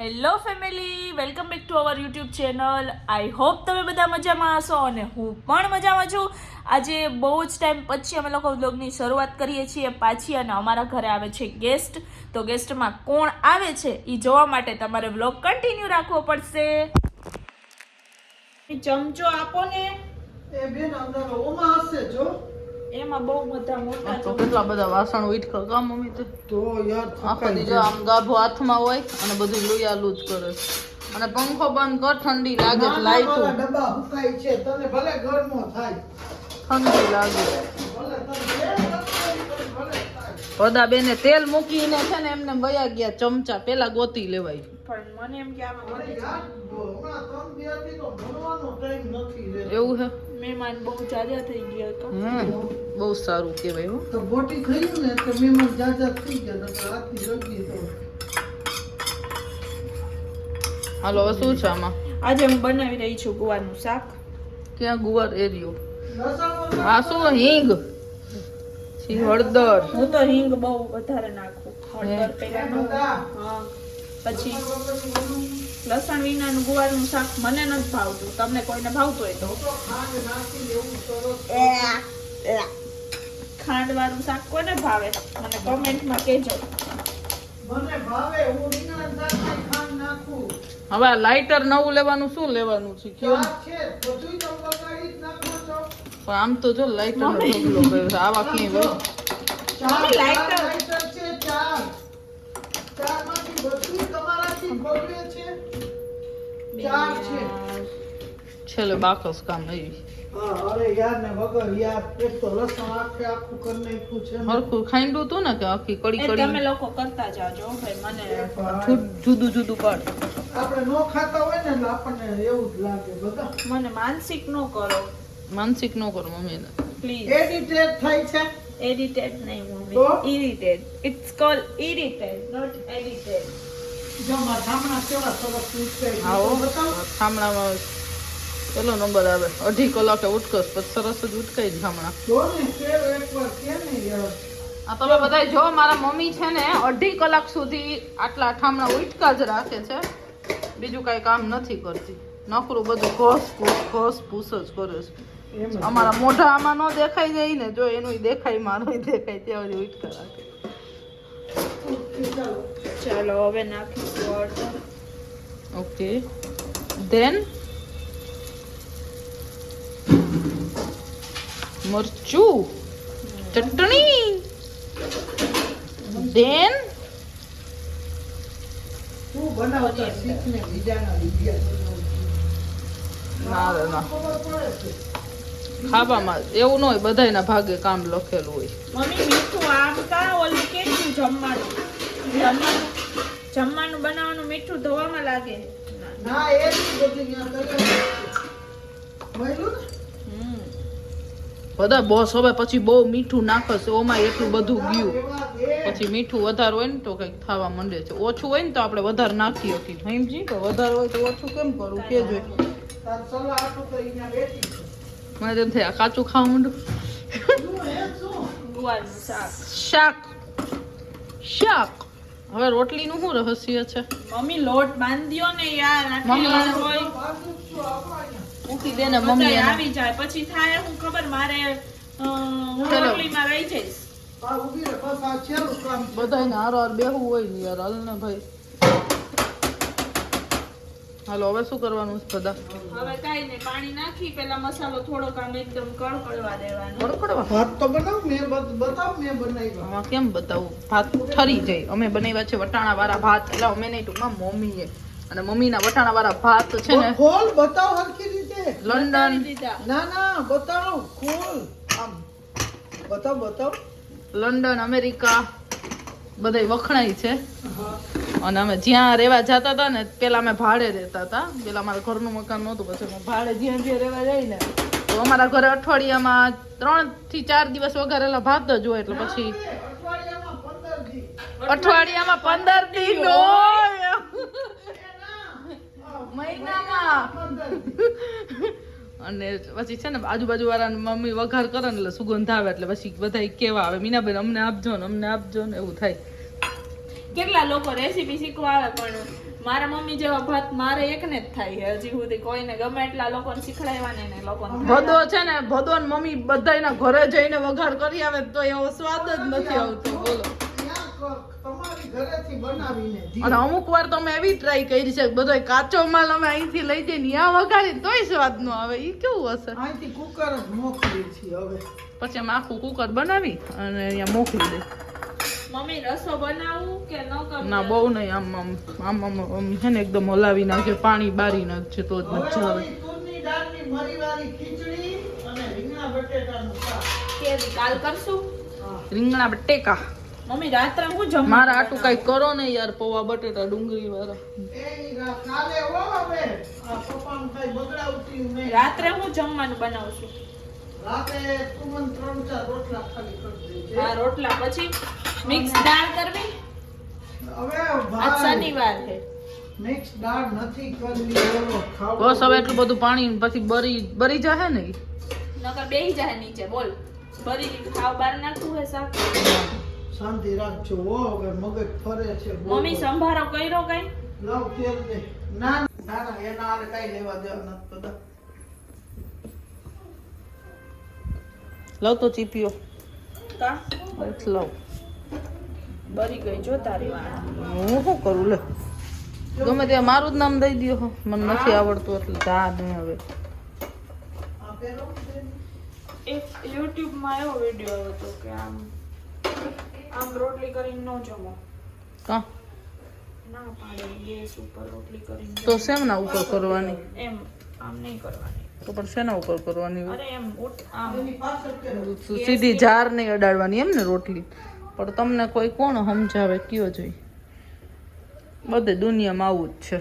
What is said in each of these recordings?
Hello family welcome back to our YouTube channel I hope તમે બધા મજામાં હશો અને હું પણ મજામાં છું. આજે બહુ જ ટાઈમ પછી અમે લોકો વ્લોગની શરૂઆત કરીએ છીએ પાછી અને અમારા ઘરે આવે છે ગેસ્ટ તો ગેસ્ટમાં કોણ આવે છે એ જોવા માટે તમારે વ્લોગ કન્ટિન્યુ રાખવો પડશે. ચમચો આપો ને. એ બેન અંદર ઓમાં હશે જો. એમાં બહુ બધા મોટા તો કેટલા બધા વાસણ ઉઠ કા મમ્મી તો? તો યાર આખો થકાઈ જો આમ ગાભો હાથમાં હોય અને બધું લુયાલું જ કરે અને પંખો બંધ કર ઠંડી લાગે લાઈટ. ડબ્બા હુકાય છે તને ભલે ગરમો થાય. ઠંડી લાગે. બધા બેને તેલ મૂકીને છે ને એમને વયા ગયા ચમચા પેલા ગોતી લેવાય. પણ મને એમ કે આમાં. એવું હે? મહેમાન બહુ જાજા થઈ ગયા હતા. હમ બહુ સારું કહેવાય હો. તો બોટી ખાઈ ને તો મહેમાન જાજા થઈ ગયા નકર હાથની રગી તો. હાલો હવે શું છે આમાં? આજે હું બનાવી રહી છું ગુવારનું શાક. ક્યાં ગુવાર એરિયો હા શું હિંગ? છી હળદર. હું તો હિંગ બહુ વધારે નાખું. હળદર પહેલા હા પછી લસણ વિનાનું ગુવારનું શાક મને નથી ભાવતું. તમને કોઈને ભાવતું હોય તો. ખાંડ વાળું શાક કોને ભાવે? મને કોમેન્ટમાં કહેજો. હવે લાઇટર નવું લેવાનું શું લેવાનું છે? કયો ને? ચાર છે બધુંય તમે બગાડી જ નાખો છો. પણ આમ તો જો લાઇટર નો ઢગલો કર્યો છે. આવા કઈ હોય? લાઇટર છે ચાર. ચાર ચારમાંથી બધુંય તમારાથી છે ચાર છે છેલ્લે બાકસ કામ આવી અરે યાર ને વગર યાર એક તો લસણ આખે આખું કરી નાખ્યું છે હરખું ખાઈંડું હતું ને કે આખી કડી એ તમે લોકો કરતા જાજો ભાઈ મને જુદું જુદું પાડ. આપણે નો ખાતા હોય ને એટલે આપણને એવું જ લાગે બધા. મને માનસિક ન કરો. માનસિક નો કરો મમ્મીને પ્લીઝ એડિટેડ થાય છે. એડિટેડ નહીં? Mummy. Irritated it's call irritated not edited થામણામાં પેલો નંબર આવે. અઢી કલાકે ઉટકસ પછી સરસ જ ઉટકાઈ જ થામણા તમે બધા જો મારા મમ્મી છે ને અઢી કલાક સુધી આટલા ઠામણા ઉટકા જ રાખે છે. બીજું કાંઈ કામ નથી કરતી. નકરું બધું ઘોસ પૂસ ઘોસ પૂસ જ કરે છે. અમારા મોઢા આમાં ન દેખાઈ જાય ને જો એનું દેખાય મારું દેખાય ત્યાં ઉટકા રાખે. ચાલો ચાલો હવે નાખીશું ઓકે. ધેન મરચું ચટણી. ધેન ના ના. ખાવામાં એવું ન હોય બધાયના ભાગે કામ લખેલું હોય. મમ્મી મીઠું આમ કા ઓલું કેટલું જમવાનું? જમવાનું? જમવાનું બનાવવાનું મીઠું ધોવામાં લાગે. ના એ જ બધું બોસ હવે પછી બહુ મીઠું નાખશે ઓમાં એટલું બધું ગયું. પછી મીઠું વધારે હોય ને તો કંઈક થવા માંડે છે. ઓછું હોય ને તો આપણે વધારે નાખીએ સમજી તો વધારે હોય તો ઓછું કેમ કરવું કે જોઈ મને તેમ થયા કાચું ખાવા માંડું. શાક. શાક. હવે રોટલીનું શું રહસ્ય છે? મમ્મી લોટ બાંધ્યો ને યાર મમ્મી. મૂકી દે ને મમ્મી આવી જાય. પછી થાય હું ખબર મારે હું રોટલી રોટલીમાં રહી જઈશ. બધાયને હારો હાર બેહવું હોય ને યાર હાલ ને ભાઈ. હાલો હવે શું કરવાનું છે બધા? હવે કાઈ નહીં પાણી નાખી પેલા મસાલો થોડોક આમ એકદમ કડકડવા દેવાનો. કડકડવા? ભાત તો બનાવ મેં બતાવ મેં બનાવ્યો. હા કેમ બતાવું? ભાત ઠરી જાય. અમે બનાવ્યા છે વટાણા વાળા ભાત. એટલે અમે નહીં ટૂંકમાં મમ્મીએ. અને મમ્મીના વટાણા વાળા ભાત છે ને ખોલ બતાવ હરખી રીતે. લંડન. ના ના બતાવ ખોલ. આમ. બતાવ બતાવ. London America. બધાય વખણાય છે. હા. અને અમે જ્યાં રહેવા જતા હતા ને, પેલા અમે ભાડે રહેતા હતા. પેલા અમારા ઘરનું મકાન નહોતું, પછી અમે ભાડે જ્યાં જ્યાં રહેવા જાય ને, તો અમારા ઘરે અઠવાડિયામાં ત્રણથી ચાર દિવસ વઘારેલા ભાત જ હોય, એટલે પછી અઠવાડિયામાં પંદર દી નો અને પછી છે ને, આજુબાજુ વાળા મમ્મી વઘાર કરે ને, એટલે સુગંધ આવે, એટલે પછી બધા કેવા આવે, મીનાબેન, અમને આપજો ને, અમને આપજો ને, એવું થાય. કેટલા લોકો રેસીપી શીખવા આવે પણ મારા મમ્મી જેવા ભાત મારે એકને જ થાય હજી સુધી કોઈને ગમે એટલા લોકોને શીખડાવવાને ને લોકોને ભદો છે ને ભદો ને મમ્મી બધાયના ઘરે જઈને વઘાર કરી આવે તો એવો સ્વાદ જ નથી આવતો. બોલો. ત્યાં ક- તમારી ઘરેથી બનાવીને જી. અને અમુક વાર તો અમે એવી ટ્રાય કરી છે બધો કાચો માલ અમે અહીંથી લઈ જઈને ત્યાં વઘારીને તોય સ્વાદ નો આવે. એ કેવું હશે? અહીંથી કુકર જ મોકલીએ છીએ હવે. પછી અમે આખું કુકર બનાવી અને અહીંયા મોકલી દે. મમ્મી રસો બનાવું કે ન કરું ના બહુ નહીં આમ આમ આમ આમ આમ છે ને એકદમ હલાવી નાખે પાણી બારી નાખશે તો જ મજા આવે. તુરની દાળની મરીવાળી ખીચડી અને રીંગણા બટેટાનું શાક. કે કાલ કરશું? રીંગણા બટેકા. મમ્મી રાત્રે હું જમવાનું મારા આટું? કઈ કરો ને યાર પૌવા બટેટા ડુંગળી વાળા કાલે હો હવે. આ પપ્પાનું કઈ બગડાવતી રાત્રે હું જમવાનું બનાવું છું. રાતે તું મને ત્રણ ચાર રોટલા ખાલી કરી દેજે. આ રોટલા. પછી મિક્સ દાળ કરવી? હવે શનિવાર છે. મિક્સ દાળ નથી કરવી બસ હવે એટલું બધું પાણી પછી બરી બરી જશે ને નકર બેહી જાય નીચે બોલ. ભરી ખાવ બાર નાખતું હે શાક? શાંતિ રાખજો હવે મગજ ફરે છે મમ્મી સંભારો કર્યો કઈ? લવ તેલ દે ના ના ના એના કઈ લેવા દેવા નથી બધા. લવ તો ચીપીઓ. કા? બરી ગઈ જો તારી હું શું કરું લે. ગમે ત્યાં મારું જ નામ દઈ દ્યો હો. મને નથી આવડતું એટલે જા નહીં હવે. એક યુટ્યુબમાં એવો વિડિયો હતો કે આમ આમ રોટલી કરીને ન જમો. કા? ના પાડે ગેસ ઉપર રોટલી કરીને તો શેમના ઉપર કરવાની? એમ આમ નહીં કરવાની. તો પણ શેના ઉપર કરવાની સીધી જાર નહીં અડાડવાની એમ ને રોટલી. પણ તમને કોઈ કોણ સમજાવે કયો જોઈ બધે દુનિયામાં આવું જ છે.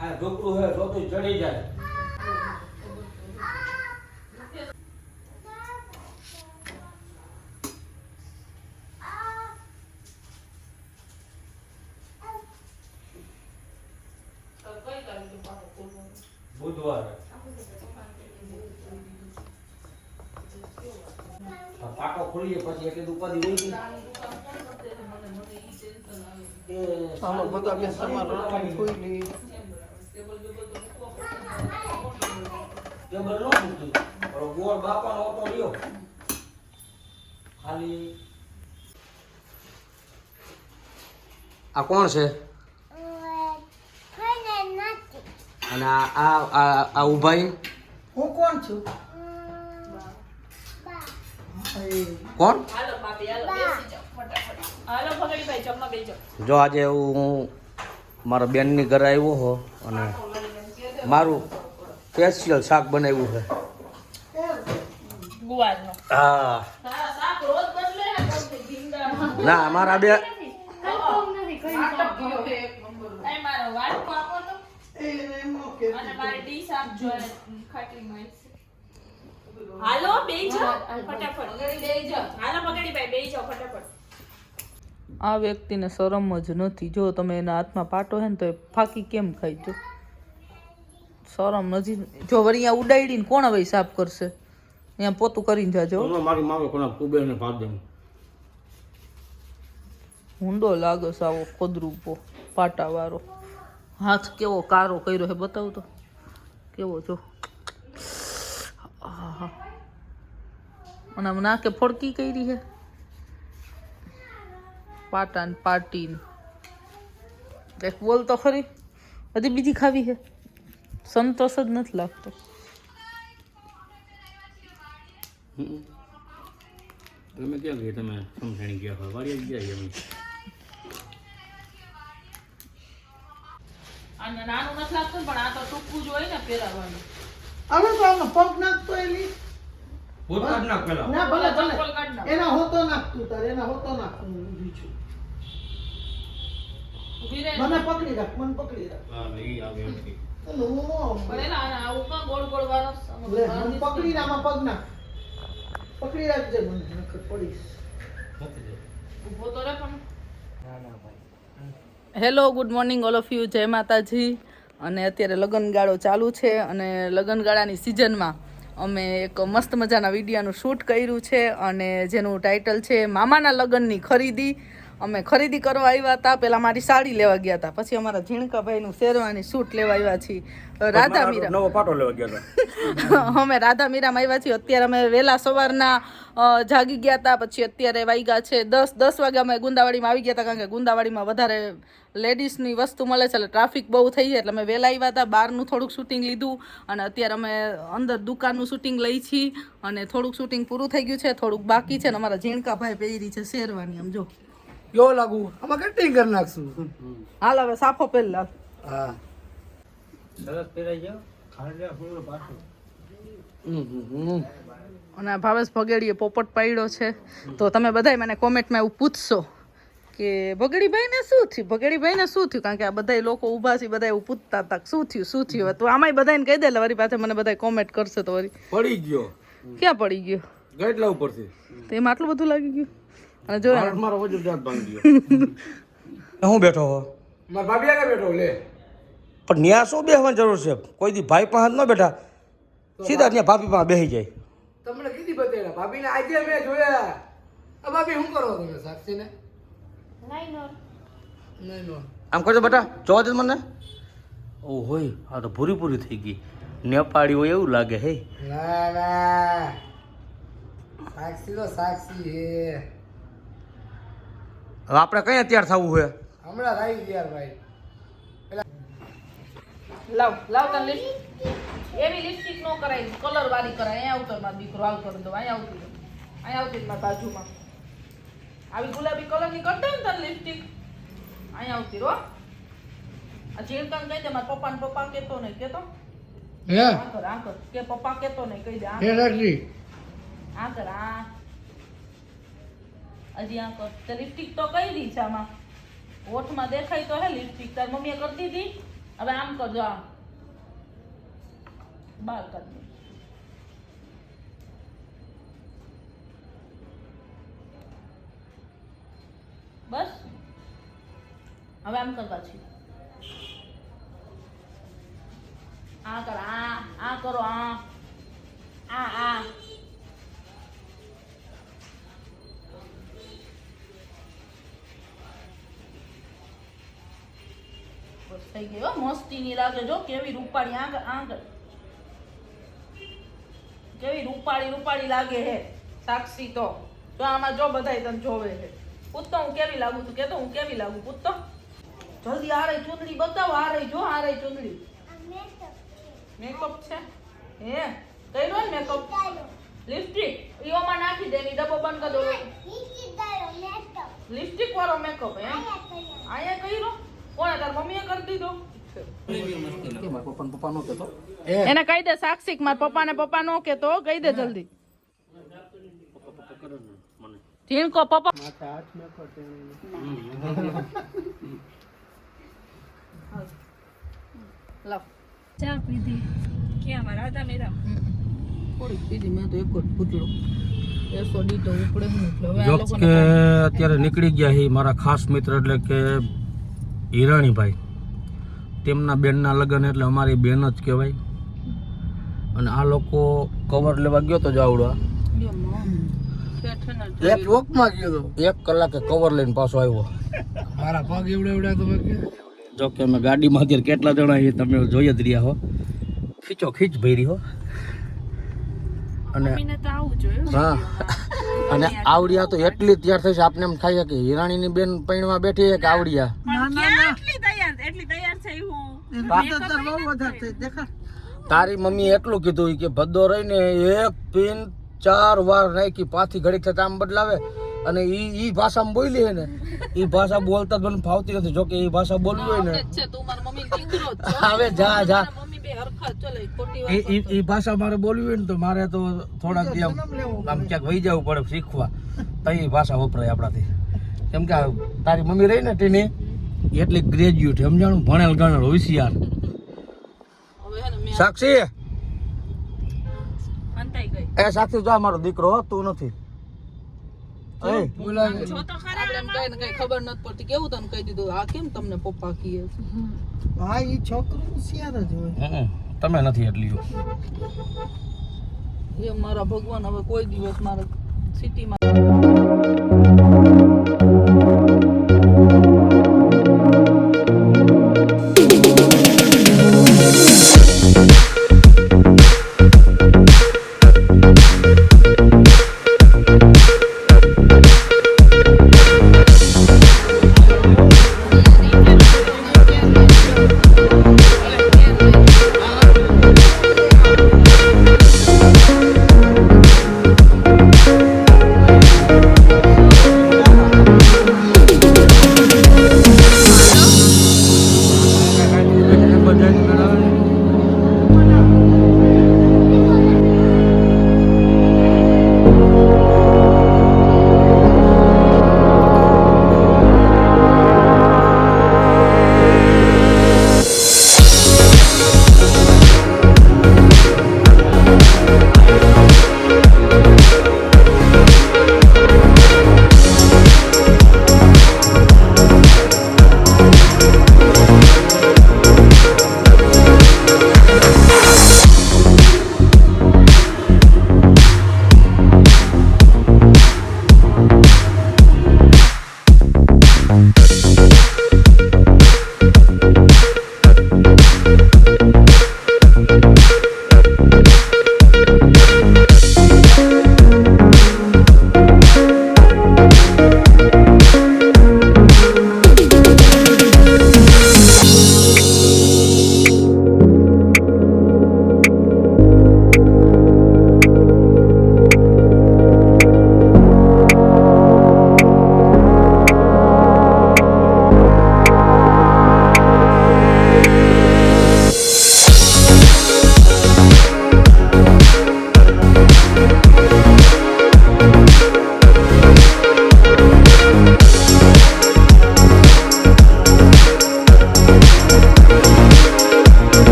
આ ઢોકળું હોય ઢોકળું ચડી જાય. આ પાટો ખોલીએ પછી એટલે ઉપાધિ હોય ચાલો બધા બે સમાર રોટલી નો મૂકતું ગોળ બાપાનો ઓટો લ્યો ખાલી આ કોણ છે અને આ આ ઉભાઈ હું કોણ છું? કોણ? જો આજે હું મારા બેનની ઘરે આવ્યો હો અને મારું સ્પેશિયલ શાક બનાવ્યું છે. હા. ના મારા બે એ મારો વાટકો આપો તો એને એમ નો કહેતી. અને મારી ડીશ આપજો અને ખાટલી માં હાલો બેસી જાઓ ફટાફટ. બેસી જાઓ હાલો ભગડીભાઈ બેસી જાઓ ફટાફટ. આ વ્યક્તિને શરમ જ નથી. જો તમે એના હાથમાં પાટો હે ને તો એ ફાકી કેમ ખાઈ જો. શરમ નથી. જો વળી અહીંયા ઉડાડીને કોણ હવે સાફ કરશે? અહીંયા પોતું કરીને જાજો. મારી મામે કોના કુબેરને ભાગ દે હુંડો લાગે સાવો આવો ખોદરૂપો પાટાવાળો. હાથ કેવો કારો કર્યો હે બતાવ તો. કેવો જો. અને ફોડકી કરી છે પાટા ને એક બોલ તો ખરી. હજી બીજી ખાવી છે સંતોષ જ નથી લાગતો. તમે ક્યાં ગયા? તમે સમસાણી ગયા વાળી ગયા આને નાનું નથી લાગતું પણ આ તો ટૂંકું જ હોય ને પહેરાવાનું. હવે તો આનો પગ નાખતો એની ભૂત કાઢ નાખ પેલા. ના ભલે ભલે એના હોતો નાખતું તારે એના હોતો નાખ હું ઊભી છું. મને પકડી રાખ મને પકડી રાખ. હા લઈ આવે કાં. પકડી પગ નાખ. પકડી રાખજે મને નકર પડીશ. ઊભો તો રે પણ. Hello, good morning all of you. જય માતાજી. અને અત્યારે લગ્નગાળો ચાલુ છે અને લગ્નગાળાની સિઝનમાં અમે એક મસ્ત મજાના વિડીયોનું શૂટ કર્યું છે અને જેનું ટાઇટલ છે મામાના લગ્નની ખરીદી. અમે ખરીદી કરવા આવ્યા હતા પહેલાં મારી સાડી લેવા ગયા હતા પછી અમારા ઝીણકાભાઈનું શેરવાની સૂટ લેવા આવ્યા છીએ. રાધા મીરા નવો પાટો લેવા ગયા હતા. અમે રાધા મીરામાં આવ્યા છીએ. અત્યારે અમે વહેલા સવારના જાગી ગયા હતા પછી અત્યારે વાગ્યા છે દસ દસ વાગે અમે ગુંદાવાડીમાં આવી ગયા હતા કારણ કે ગુંદાવાડીમાં વધારે લેડીઝની વસ્તુ મળે છે એટલે ટ્રાફિક બહુ થઈ જાય એટલે અમે વહેલા આવ્યા હતા બહારનું થોડુંક શૂટિંગ લીધું અને અત્યારે અમે અંદર દુકાનનું શૂટિંગ લઈ છીએ અને થોડુંક શૂટિંગ પૂરું થઈ ગયું છે થોડુંક બાકી છે અને અમારા ઝીણકાભાઈ પહેરી છે શેરવાની આમ જો. કેવો લાગુ આમાં કટિંગ કરી નાખશું હાલ હવે સાફો પહેલા હા અને આ ભાવેશ ભગેડીએ પોપટ પાડ્યો છે. તો તમે બધાય મને કોમેન્ટમાં એવું પૂછશો કે ભગડીભાઈને શું થયું? ભગડીભાઈને શું થયું? કારણ કે આ બધાય લોકો ઊભા છે બધા એવું પૂછતા હતા શું થયું શું થયું? હવે તું આમાંય બધાને કહી દે એટલે પાસે મને બધા કોમેન્ટ કરશે તો વળી. પડી ગયો. ક્યાં પડી ગયો? ગેટલા ઉપરથી. તો એમાં આટલું બધું લાગી ગયું? અને જો મારો વજન જાત ભાંગી ગયો? હું બેઠો હો? મારા ભાભી આગળ બેઠો લે. પણ ન્યા શું બેહવાની જરૂર છે? કોઈ દી ભાઈ પાસે ન બેઠા. સીધા ત્યાં ભાભી પાસે બેસી જાય. તમને કીધી બતાવ્યા ભાભીને આજે મેં જોયા. આ ભાભી શું કરો તમે સાક્ષીને? નહીં નો આમ કરજો બેટા જોવા દે મને. ઓ હોય આ તો પૂરી પૂરી થઈ ગઈ. નેપાળી હોય એવું લાગે હે. ના ના. સાક્ષી તો સાક્ષી હે હવે આપણે કઈ તૈયાર થવું છે? હમણાં થઈ ગયા ભાઈ. લાવ લાવ તને લિપસ્ટિક એવી લિપસ્ટિક નો કરાય કલર વાળી કરાય. અહીંયા આવતો મારો દીકરો હાલ કરી દો અહીંયા આવતી અહીંયા આવતી મારા બાજુમાં. આવી ગુલાબી કલરની દે ને તને લિપસ્ટિક અહીંયા આવતી રો આ ઝીણકાને કહી દે મારા પપ્પાને પપ્પા કેતો નહીં કેતો? હે? આ કર આ કર. કે પપ્પા કેતો નહીં કહી દે આ હે સાક્ષી આ કર આ હજી આ કર લિપસ્ટિક તો કઈ દી છે આમાં? ઓઠમાં દેખાય તો હે લિપસ્ટિક તાર મમ્મીએ કરી દીધી. હવે આમ કરજો આમ બાર કરી બસ. હવે આમ કર પાછી. આ કર, આ આ કરો, આ. આ આ. બસ થઈ ગયો મસ્તીની લાગે જો કેવી રૂપાળી આગળ આગળ કેવી રૂપાળી રૂપાળી લાગે હે સાક્ષી તો. તો આમાં જો બધાય તને જોવે છે પૂછતો હું કેવી લાગુ તું? કેતો હું કેવી લાગુ? પૂછતો જલ્દી આ રહી ચૂંદડી બતાવો આ રહી જો આ રહી ચૂંદડી મેકઅપ છે? હે? કર્યો ને મેકઅપ લિપસ્ટિક ઈઓમાં નાખી દે ની ડબ્બો બંધ કરી દો. લિપસ્ટિક વાળો મેકઅપ હે આયા કર્યો? કોણે તાર મમ્મીએ કરી દીધો. હે એને કહી દે સાક્ષી કે મારા પપ્પાને પપ્પા નો કેતો કહી દે જલ્દી. ઝીણકો પપ્પા માથે હાથ મેં પડતે લાવ. ચા પીધી. ક્યાં મારા હતા મેરા? થોડીક પીધી મેં તો એક જ પૂતળો. એસો ડીટો ઉપડે હું એટલે હવે આ જો લોકોને કે અત્યારે નીકળી ગયા છે મારા ખાસ મિત્ર એટલે કે હિરાણીભાઈ. તેમના બેનના લગ્ન એટલે અમારી બેન જ કહેવાય. અને આ લોકો કવર લેવા ગયો તો માં. એક વોકમાં ગયો તો. એક કલાકે કવર લઈને પાછો આવ્યો. મારા પગ એવડે એવડા તો જો કે અમે ગાડીમાં અત્યારે કેટલા જણા છીએ તમે જોઈ જ રહ્યા હો. ખીચો ખીચ ભરી હો. અને આવું હા. અને આવડિયા તો એટલી તૈયાર થઈ છે આપને એમ થાય કે હિરાણીની બેન પૈણમાં બેઠી છે કે આવડિયા? પણ ક્યાં એટલી તૈયાર એટલી તૈયાર થઈ હું? તારી મમ્મી એટલું કીધું કે ભદ્દો રહીને એક પિન ચાર વાર નાખી પાછી ઘડી થતા આમ બદલાવે. અને ઈ ઈ ભાષામાં બોલી હે ને ઈ ભાષા બોલતા જ મને ફાવતી નથી. જોકે ઈ ભાષા બોલવી હોય ને. છે. તું મારા મમ્મી દીકરો જ છો. હવે જા જા મારા મમ્મી બે હરખા જ ચલે ખોટી ઈ ભાષા મારે બોલવી હોય ને તો મારે તો થોડાક આમ આમ ક્યાંક વહી જવું પડે શીખવા. તો એ ભાષા વપરાય આપણાથી. કેમ કે તારી મમ્મી રહી ને ટીની? એટલી ગ્રેજ્યુએટ સમજાણું? ભણેલ ગણેલ હોશિયાર સાક્ષી? એ સાક્ષી જો મારો દીકરો તું નથી. ખબર નથી પડતી. કેવું તને કહી દીધું? આ કેમ તમને પપ્પા કીએ હા એ છોકરો હોશિયાર જ હોય. તમે નથી એટલી એ મારા ભગવાન હવે કોઈ દિવસ મારા સિટીમાં